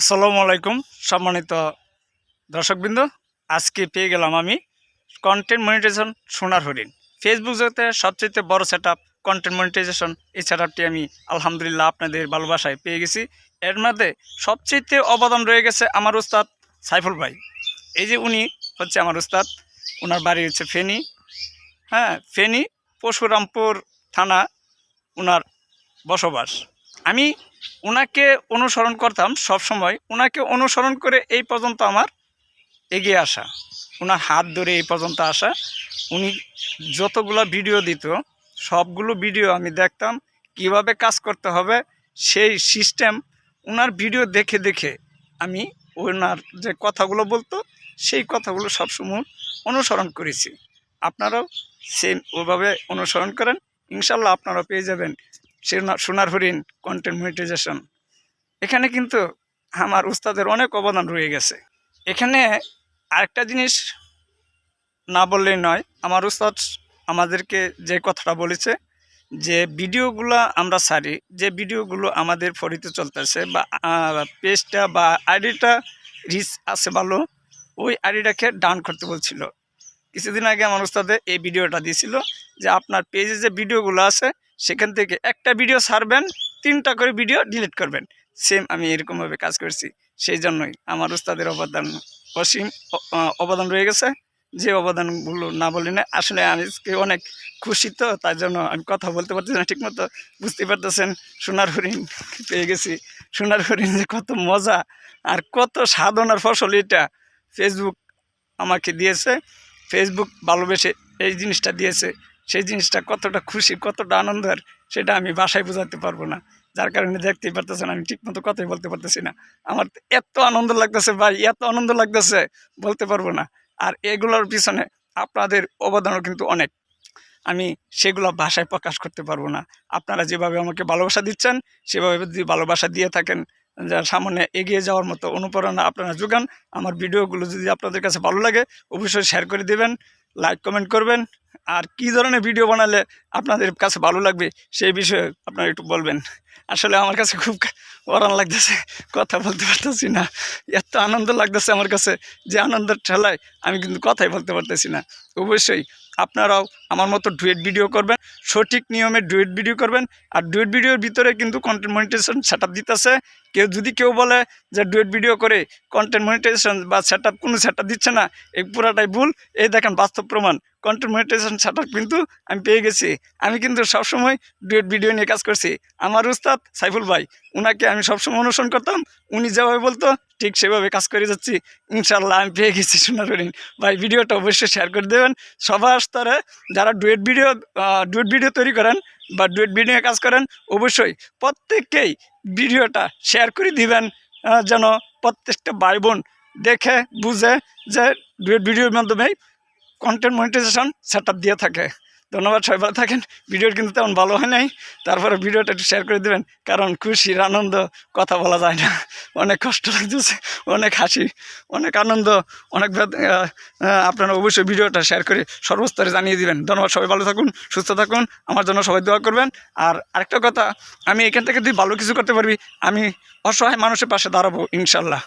আসসালামু আলাইকুম, সম্মানিত দর্শকবৃন্দ। আজকে পেয়ে গেলাম আমি কন্টেন্ট মনিটাইজেশন সোনার হরিণ। ফেসবুক জগতে সবচেয়ে বড় সেট আপ কন্টেন্ট মনিটাইজেশন এই সেট আপটি আমি আলহামদুলিল্লাহ আপনাদের ভালোবাসায় পেয়ে গেছি। এর মধ্যে সবচেয়ে অবদান রয়ে গেছে আমার উস্তাদ সাইফুল ভাই। এই যে উনি হচ্ছে আমার উস্তাদ ওনার বাড়ি হচ্ছে ফেনী। হ্যাঁ ফেনী পরশুরামপুর থানা ওনার বসবাস। আমি ওনাকে অনুসরণ করতাম সব সময় ওনাকে অনুসরণ করে এই পর্যন্ত আমার এগিয়ে আসা। ওনার হাত ধরে এই পর্যন্ত আসা। উনি যতগুলো ভিডিও দিত, সবগুলো ভিডিও আমি দেখতাম, কীভাবে কাজ করতে হবে, সেই সিস্টেম ওনার ভিডিও দেখে দেখে আমি ওনার যে কথাগুলো বলতো, সেই কথাগুলো সবসময় অনুসরণ করেছি। আপনারাও সেম ওভাবে অনুসরণ করেন। ইনশাল্লাহ আপনারা পেয়ে যাবেন। সোনার হরিণ কন্টেন্ট এখানে কিন্তু আমার উস্তাদের অনেক অবদান রয়ে গেছে। এখানে আরেকটা জিনিস না বললেই নয়, আমার উস্তাদ আমাদেরকে যে কথাটা বলেছে যে ভিডিওগুলো আমরা সারি যে ভিডিওগুলো আমাদের ফরিতে চলতেছে বা পেজটা বা আইডিটা রিচ আছে ভালো, ওই আইডিটাকে ডাউন করতে বলছিল। কিছুদিন আগে আমার উস্তাদে এই ভিডিওটা দিয়েছিল যে আপনার পেজে যে ভিডিওগুলো আছে সেখান থেকে একটা ভিডিও ছাড়বেন, তিনটা করে ভিডিও ডিলিট করবেন। সেম আমি এরকমভাবে কাজ করছি সেই জন্যই আমার উস্তাদের অবদান অসীম অবদান রয়ে গেছে। যে অবদানগুলো না বলি না, আসলে আমি অনেক খুশি তো, তার জন্য আমি কথা বলতে পারতেছি না ঠিকমতো। বুঝতে পারতেছেন, সোনার হরিণ পেয়ে গেছি। সোনার হরিণ যে কত মজা আর কত সাধনার ফসল এটা। ফেসবুক আমাকে দিয়েছে ফেসবুক ভালোবেসে এই জিনিসটা দিয়েছে। সেই জিনিসটা কতটা খুশি, কতটা আনন্দের, সেটা আমি বাসায় বোঝাতে পারব না। যার কারণে দেখতেই পারতেছেন, আমি ঠিকমতো কথাই বলতে পারতেছি না। আমার এত আনন্দ লাগতেছে ভাই, এত আনন্দ লাগতেছে, বলতে পারব না। আর এগুলোর পিছনে আপনাদের অবদানও কিন্তু অনেক। আমি সেগুলো ভাষায় প্রকাশ করতে পারব না। আপনারা যেভাবে আমাকে ভালোবাসা দিচ্ছেন, সেভাবে যদি ভালোবাসা দিয়ে থাকেন, যা সামনে এগিয়ে যাওয়ার মতো অনুপ্রেরণা আপনারা যোগান। আমার ভিডিওগুলো যদি আপনাদের কাছে ভালো লাগে, অবশ্যই শেয়ার করে দেবেন লাইক কমেন্ট করবেন। আর কি ধরনের ভিডিও বানালে আপনাদের কাছে ভালো লাগবে, সেই বিষয়ে আপনারা একটু বলবেন। আসলে আমার কাছে খুব অরান লাগতেছে, কথা বলতে পারতেছি না। এত আনন্দ লাগতেছে আমার কাছে যে আনন্দের ঠেলায় আমি কিন্তু কথাই বলতে পারতেছি না। অবশ্যই আপনারাও আমার মতো ডুয়েট ভিডিও করবেন, সঠিক নিয়মে ডুয়েট ভিডিও করবেন, আর ডুয়েট ভিডিওর ভিতরে কিন্তু কন্টেন্ট মনিটাইজেশন সেট আপ দিতেছে। কেউ যদি কেউ বলে যে ডুয়েট ভিডিও করে কন্টেন্ট মনিটাইজেশন বা সেট আপ কোনো সেট দিচ্ছে না, এই পুরাটাই ভুল। এই দেখেন বাস্তব প্রমাণ কন্টেন্ট মনিটাইজেশন কিন্তু আমি পেয়ে গেছি। আমি কিন্তু সবসময় ডুয়েট ভিডিও নিয়ে কাজ করছি। আমার উস্তাদ সাইফুল ভাই, উনাকে আমি সবসময় অনুসরণ করতাম। উনি যেভাবে বলতো, ঠিক সেভাবে কাজ করে যাচ্ছি। ইনশাল্লাহ আমি পেয়ে গেছি সোনার হরিণ। ভাই, ভিডিওটা অবশ্যই শেয়ার করে দেবেন। সবার স্তরে যারা ডুয়েট ভিডিও ডুয়েট ভিডিও তৈরি করেন বা ডুয়েট ভিডিও নিয়ে কাজ করেন, অবশ্যই প্রত্যেককেই ভিডিওটা শেয়ার করে দিবেন যেন প্রত্যেকটা ভাই বোন দেখে, বুঝে যে ডুয়েট ভিডিওর মাধ্যমে কন্টেন্ট মনিটাইজেশন সেট দিয়ে থাকে। ধন্যবাদ সবাই, ভালো থাকেন। ভিডিওর কিন্তু তেমন ভালো হয় নাই। তারপরে ভিডিওটা একটু শেয়ার করে দেবেন, কারণ খুশির আনন্দ কথা বলা যায় না। অনেক কষ্ট লাগতেছে, অনেক হাসি, অনেক আনন্দ, অনেক আপনারা অবশ্যই ভিডিওটা শেয়ার করে সর্বস্তরে জানিয়ে দিবেন। ধন্যবাদ সবাই, ভালো থাকুন, সুস্থ থাকুন, আমার জন্য সবাই দোয়া করবেন। আর আরেকটা কথা, আমি এখান থেকে তুই ভালো কিছু করতে পারবি, আমি অসহায় মানুষের পাশে দাঁড়াবো, ইনশাল্লাহ।